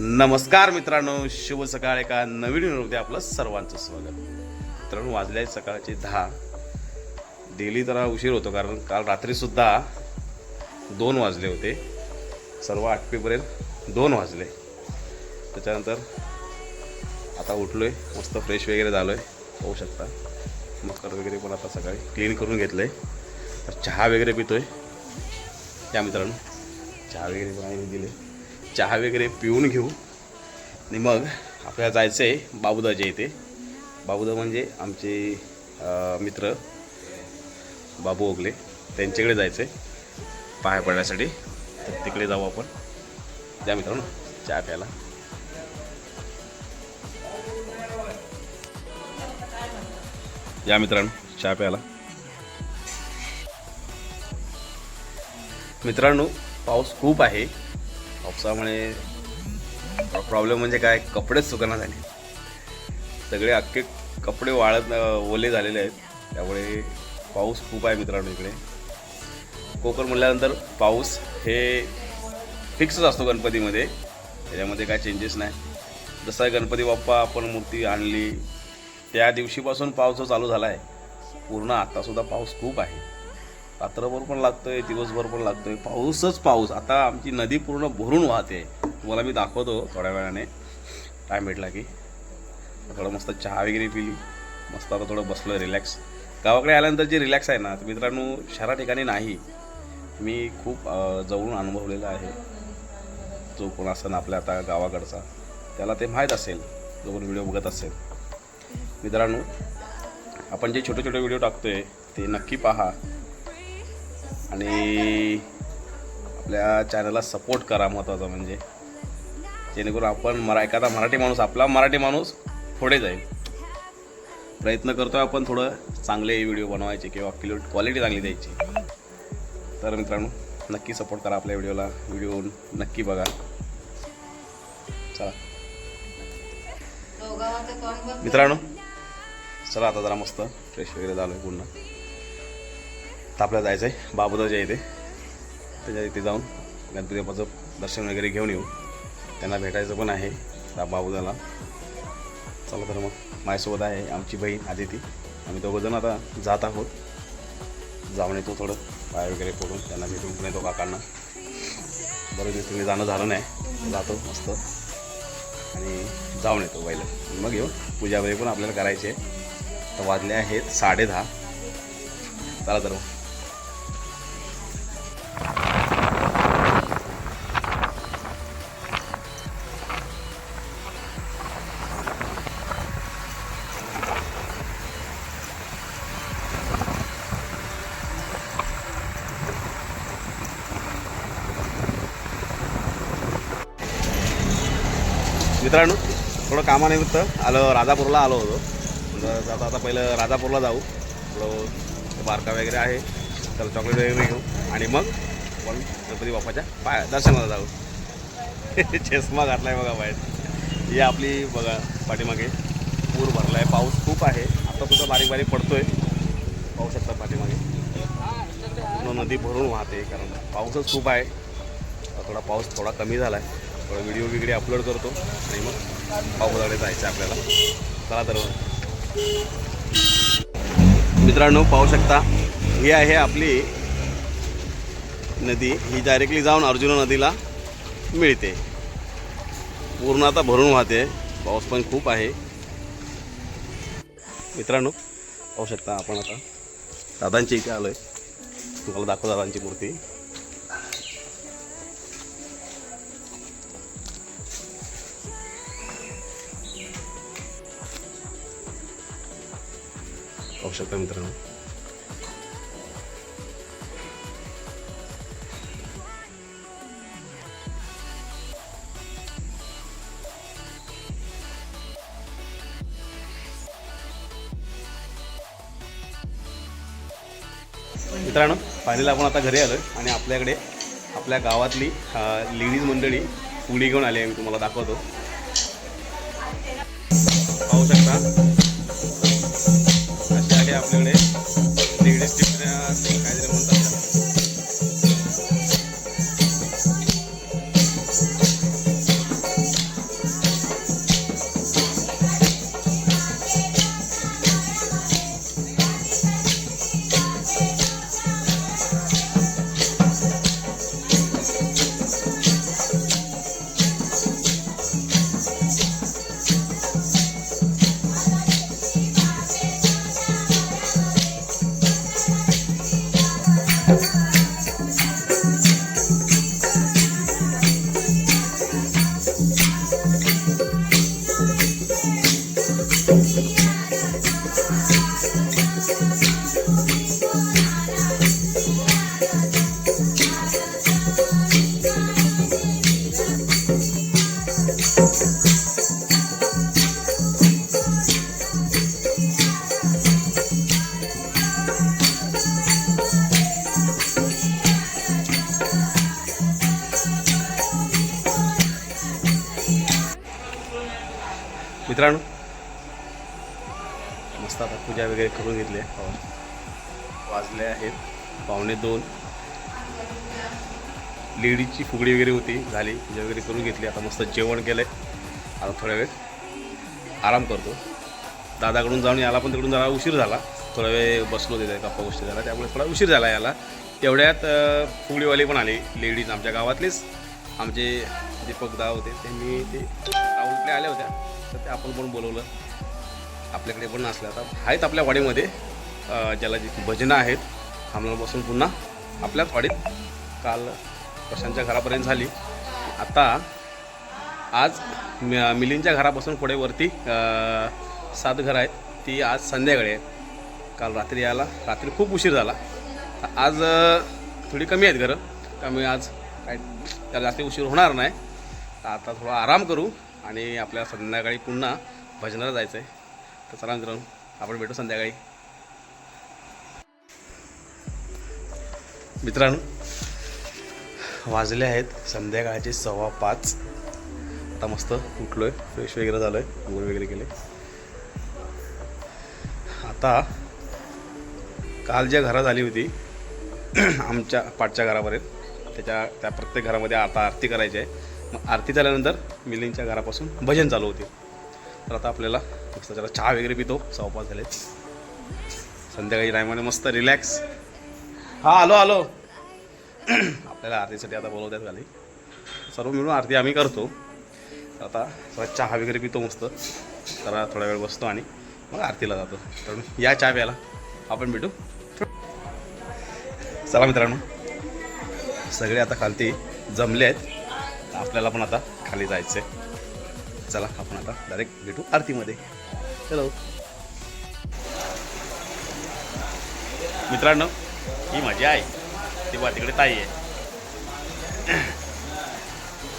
नमस्कार मित्रांनो शुभ सकाळ. एका नवीन व्हिडिओमध्ये आपलं सर्वांचं स्वागत. मित्रांनो वाजले आहेत सकाळचे दहा. डेली जरा उशीर होतो कारण काल रात्रीसुद्धा दोन वाजले होते. सर्व आठवीपर्यंत दोन वाजले. त्याच्यानंतर आता उठलो आहे मस्त फ्रेश वगैरे झालो आहे पाहू शकता. मकर वगैरे पण आता सकाळी क्लीन करून घेतलं आहे चहा वगैरे पितो आहे त्या मित्रांनो चहा वगैरे पण आईने दिले. चहा वगैरे पिऊन घेऊ. आणि मग आपल्याला जायचं आहे बाबुदाच्या इथे. बाबुदा म्हणजे आमचे मित्र बाबू ओगले. त्यांच्याकडे जायचं आहे पाया पडण्यासाठी. तर तिकडे जाऊ आपण. त्या मित्रांनो चहा प्यायला. या मित्रांनो चहा प्यायला. मित्रांनो पाऊस खूप आहे. पावसामुळे प्रॉब्लेम म्हणजे काय कपडेच सुकना झाले. सगळे अख्खे कपडे वाळत ओले झालेले आहेत. त्यामुळे पाऊस खूप आहे मित्रांनो इकडे. कोकण म्हटल्यानंतर पाऊस हे फिक्सच असतो गणपतीमध्ये. त्याच्यामध्ये काय चेंजेस नाही. जसा गणपती बाप्पा आपण मूर्ती आणली त्या दिवशीपासून पाऊस चालू झाला आहे पूर्ण आत्तासुद्धा पाऊस खूप आहे. रात्रभर पण लागतोय दिवसभर पण लागतोय. पाऊसच पाऊस. आता आमची नदी पूर्ण भरून वाहते. तुम्हाला मी दाखवतो थोड्या वेळाने. टाईम भेटला की. थोडं मस्त चहा वगैरे पिली. मस्त आता थोडं बसलो रिलॅक्स गावाकडे आल्यानंतर जे रिलॅक्स आहे ना तर मित्रांनो शहरा ठिकाणी नाही. मी खूप जवळून अनुभवलेलं आहे. जो कोण असेल आपल्या आता गावाकडचा त्याला ते माहीत असेल. जो कोण व्हिडिओ बघत असेल. मित्रांनो आपण जे छोटे छोटे व्हिडिओ टाकतोय ते नक्की पहा. आणि आपल्या चॅनलला सपोर्ट करा महत्त्वाचा म्हणजे. जेणेकरून आपण मरा एखादा मराठी माणूस आपला मराठी माणूस पुढे जाईल. प्रयत्न करतोय आपण थोडं चांगले व्हिडिओ बनवायचे किंवा क्वालिटी चांगली द्यायची. तर मित्रांनो नक्की सपोर्ट करा आपल्या व्हिडिओला व्हिडिओ नक्की बघा. चला. मित्रांनो चला आता जरा मस्त फ्रेश वगैरे झालो आहे पुन्हा तर आपल्याला जायचं आहे. बाबूदाच्या इथे. त्याच्या इथे जाऊन गणपती बाप्पाचं दर्शन वगैरे घेऊन येऊ. त्यांना भेटायचं पण आहे त्या चला तर मग. माझ्यासोबत आहे आमची बहीण आदिती. आम्ही दोघंजण आता जात आहोत. जाऊन येतो थोडं. पाय वगैरे पडून त्यांना भेटून पण येतो काकांना. बरं दिवस तुम्ही जाणं झालं नाही. जातो मस्त. आणि जाऊन येतो पहिलं मग येऊ. पूजा वगैरे पण आपल्याला करायची आहे. तर वाजले आहेत साडे दहा. चला तर मित्रांनो थोडं कामानिमित्त आलो राजापूरला आलो होतो. तर जाता आता पहिलं राजापूरला जाऊ. थोडं बारका वगैरे आहे तर चॉकलेट वगैरे घेऊ. आणि मग पण गणपती बाप्पाच्या पाय दर्शनाला जाऊ. चष्मा आहे बघा बाहेर. ही आपली बघा पाठीमागे. पूर भरला आहे पाऊस खूप आहे. आता सुद्धा बारीक बारीक आहे पाहू शकता पाठीमागे. पूर्ण नदी भरून वाहते कारण पाऊसच खूप आहे. थोडा पाऊस थोडा कमी झाला आहे थोडा व्हिडिओ वगैरे अपलोड करतो आणि मग पावसाकडे जायचं आहे आपल्याला. चला तर मित्रांनो पाहू शकता ही आहे आपली नदी. ही डायरेक्टली जाऊन अर्जुना नदीला मिळते. पूर्ण आता भरून वाहते. पाऊस पण खूप आहे. मित्रांनो पाहू शकता आपण आता. दादांची इथे आलो आहे तुम्हाला दाखव दादांची मूर्ती. शकता मित्रांनो. मित्रांनो फायनली आपण आता घरी आलो आहे आणि आपल्याकडे आपल्या गावातली लेडीज मंडळी पुडी घेऊन आली आहे. मी तुम्हाला दाखवतो. पाहू शकता. आपल्याकडे लेडीज काहीतरी casa. मित्रांनो. मस्त आता पूजा वगैरे करून घेतली आहे. वाजले आहेत. पावणे दोन. लेडीजची फुगडी वगैरे होती झाली. पूजा वगैरे करून घेतली. आता मस्त जेवण केलं आहे आता थोड्या वेळ आराम करतो. दादाकडून जाऊन याला पण तिकडून जरा उशीर झाला. थोडा वेळ बसलो तिथे गप्पा गोष्टी झाला त्यामुळे थोडा उशीर झाला याला. तेवढ्यात फुगडीवाले पण आले. लेडीज आमच्या गावातलेच. आमचे दीपक दा होते. त्यांनी ते राहुलकडे आल्या होत्या. तर ते आपण पण बोलवलं? आपल्याकडे पण नसल्या आता आहेत आपल्या वाडीमध्ये ज्याला जी भजनं आहेत आम्हाला बसून पुन्हा आपल्याच वाडीत काल कशांच्या घरापर्यंत झाली. आता आज मि- घरापासून पुढे वरती सात घरं आहेत. ती आज संध्याकाळी आहेत. काल रात्री यायला रात्री खूप उशीर झाला. आज थोडी कमी आहेत घरं. त्यामुळे आज काय त्याला जास्त उशीर होणार नाही. आता थोडा आराम करू. आणि आपल्या संध्याकाळी पुन्हा भजनाला जायचं आहे तर चला मित्रांनो आपण भेटू संध्याकाळी. मित्रांनो वाजले आहेत संध्याकाळचे सव्वा पाच. आता मस्त उठलो आहे फ्रेश वगैरे झालो आहे गोळ वगैरे केले. आता काल ज्या घरात आली होती आमच्या पाठच्या घरापर्यंत त्याच्या त्या प्रत्येक घरामध्ये आता आरती करायची आहे. मग आरती झाल्यानंतर मिलिंगच्या घरापासून भजन चालू होते. तर आता आपल्याला मस्त जरा चहा वगैरे पितो. सवपास झाले संध्याकाळी टायमाने मस्त रिलॅक्स हा आलो आलो. आपल्याला आरतीसाठी आता बोलवतात खाली सर्व मिळून आरती आम्ही करतो. आता थोडा चहा वगैरे पितो मस्त. जरा थोडा वेळ बसतो आणि मग आरतीला जातो. तर या चहा प्यायला. आपण भेटू. चला मित्रांनो. सगळे आता खालती जमले आहेत आपल्याला पण आता खाली जायचं आहे चला आपण आता डायरेक्ट भेटू आरतीमध्ये. चलो मित्रांनो ही माझी आई. ती बा तिकडे ताई आहे.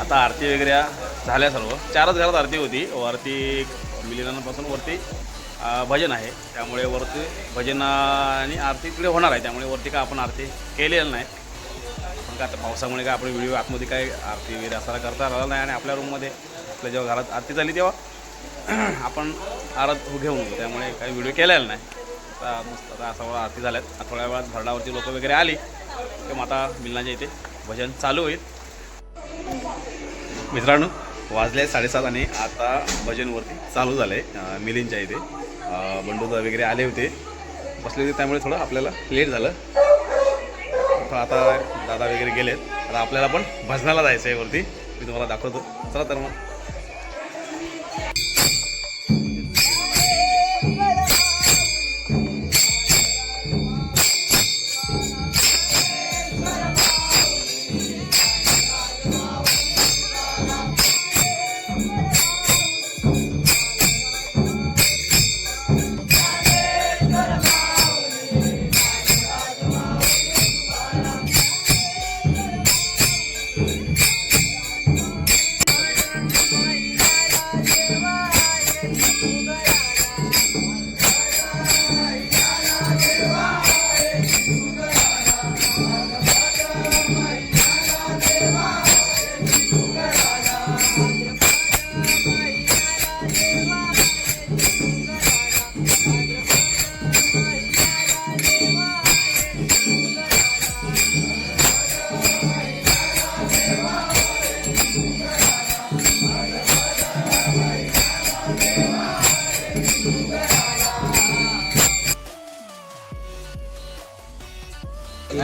आता आरती वगैरे झाल्या सर्व. चारच घरात आरती होती. वरती मिलिनापासून वरती भजन आहे. त्यामुळे वरती भजन आणि आरती तिकडे होणार आहे. त्यामुळे वरती काय आपण आरती केलेलं नाही. मग आता पावसामुळे काय आपण व्हिडिओ आतमध्ये काय आरती वगैरे असा करता आला नाही आणि आपल्या रूममध्ये आपल्या जेव्हा घरात आरती झाली तेव्हा आपण आरत घेऊन होतो त्यामुळे काही व्हिडिओ केलेला नाही. आता मस्त आता असा आरती झाल्यात. आता थोड्या वेळात भरडावरती लोक वगैरे आली. की मग आता मिलनाच्या इथे भजन चालू होईल मित्रांनो वाजले साडेसात आणि आता भजनवरती चालू झालं आहे मिलिंच्या इथे. बंडोदा वगैरे आले होते. बसले होते त्यामुळे थोडं आपल्याला लेट झालं. पण आता दादा वगैरे गेलेत. आता आपल्याला पण भजनाला जायचं आहे वरती. मी तुम्हाला दाखवतो. चला तर मग.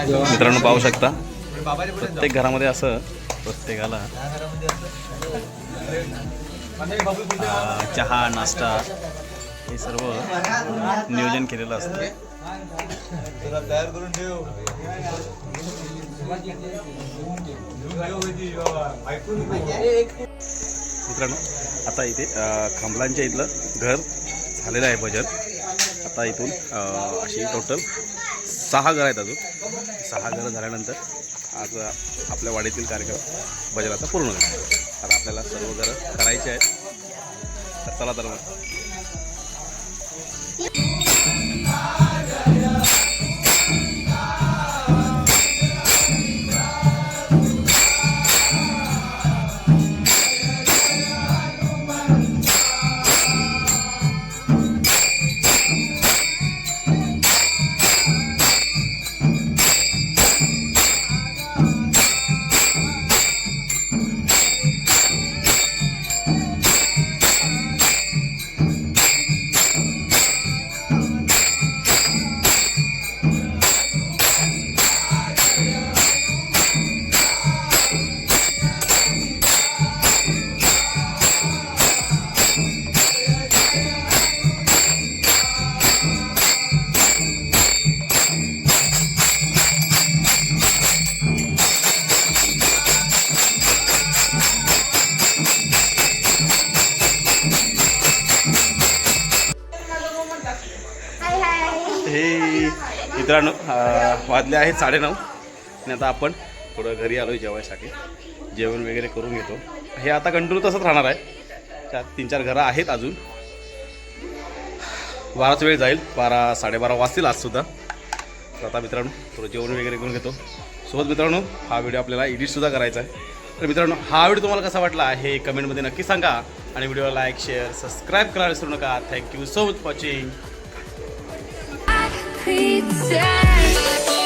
मित्रांनो पाहू शकता. प्रत्येक घरामध्ये असं प्रत्येकाला चहा नाश्ता हे सर्व नियोजन केलेलं असतं. तयार करून ठेव मित्रांनो आता इथे खंबलांच्या खांबलांच्या इथलं घर झालेलं आहे भजन. आता इथून अशी टोटल सहा घरं आहेत अजून. सहा घरं झाल्यानंतर आज आपल्या वाडीतील कार्यक्रम भजनाचा पूर्ण झाला. आता आपल्याला सर्व घरं करायचे आहेत. तर चला तर मग. मित्रांनो वाजले आहेत साडेनऊ. आणि आता आपण थोडं घरी आलो आहे जेवायसाठी जेवण वगैरे करून घेतो. हे आता कंटिन्यू तसंच राहणार आहे. त्यात तीन चार घरं आहेत अजून. बाराच वेळ जाईल. बारा साडेबारा वाजतील आजसुद्धा तर आता मित्रांनो थोडं जेवण वगैरे करून घेतो. सोबत मित्रांनो हा व्हिडिओ आपल्याला एडिटसुद्धा करायचा आहे. तर मित्रांनो हा व्हिडिओ तुम्हाला कसा वाटला हे कमेंटमध्ये नक्की सांगा. आणि व्हिडिओला लाईक शेअर सबस्क्राईब करायला विसरू नका. Thank you so much watching Yeah.